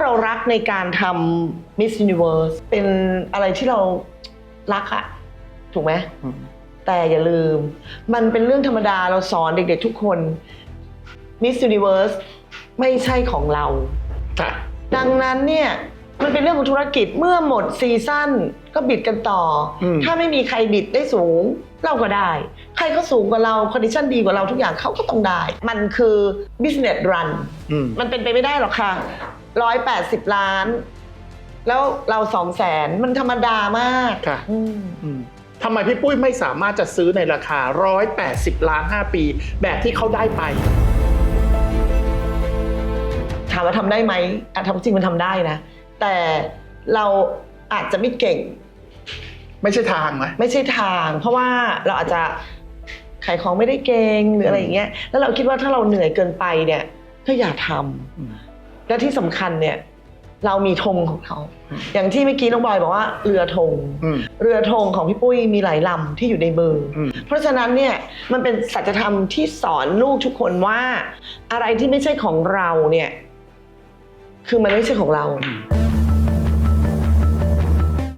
เรารักในการทำ Miss Universe เป็นอะไรที่เรารักอะถูกไหมอืมแต่อย่าลืม มันเป็นเรื่องธรรมดาเราสอนเด็กๆทุกคน Miss Universe ไม่ใช่ของเราค่ะดังนั้นเนี่ย มันเป็นเรื่องของธุรกิจเมื่อหมดซีซั่นก็บิดกันต่ออมถ้าไม่มีใครบิดได้สูง เราก็ได้ ใครเขาสูงกว่าเราคอนดิชันดีกว่าเราทุกอย่างเขาก็ต้องได้ มันคือ business run อืมมันเป็นไปไม่ได้หรอกค่ะ ร้อยแปดสิบล้าน แล้วเราสองแสนมันธรรมดามากค่ะ อืม อืมทำไมพี่ปุ้ยไม่สามารถจะซื้อในราคา 180 ล้าน 5 ปี แบบที่เขาได้ไป ถามว่าทำได้ไหมอะทำจริงมันทำได้นะ แต่เราอาจจะไม่เก่ง ไม่ใช่ทางไหมไม่ใช่ทาง เพราะว่าเราอาจจะขายของไม่ได้เก่งหรืออะไรอย่างเงี้ย แล้วเราคิดว่าถ้าเราเหนื่อยเกินไปเนี่ย ก็อย่าทำอืม และที่สำคัญเนี่ยเรามีธงของเขาอืมอย่างที่เมื่อกี้น้องบอยบอกว่าเรือธง อืม เรือธงของพี่ปุ้ยมีหลายลำที่อยู่ในมืออม เพราะฉะนั้นเนี่ยมันเป็นสัจธรรมที่สอนลูกทุกคนว่า อะไรที่ไม่ใช่ของเราเนี่ย คือมันไม่ใช่ของเรา อืม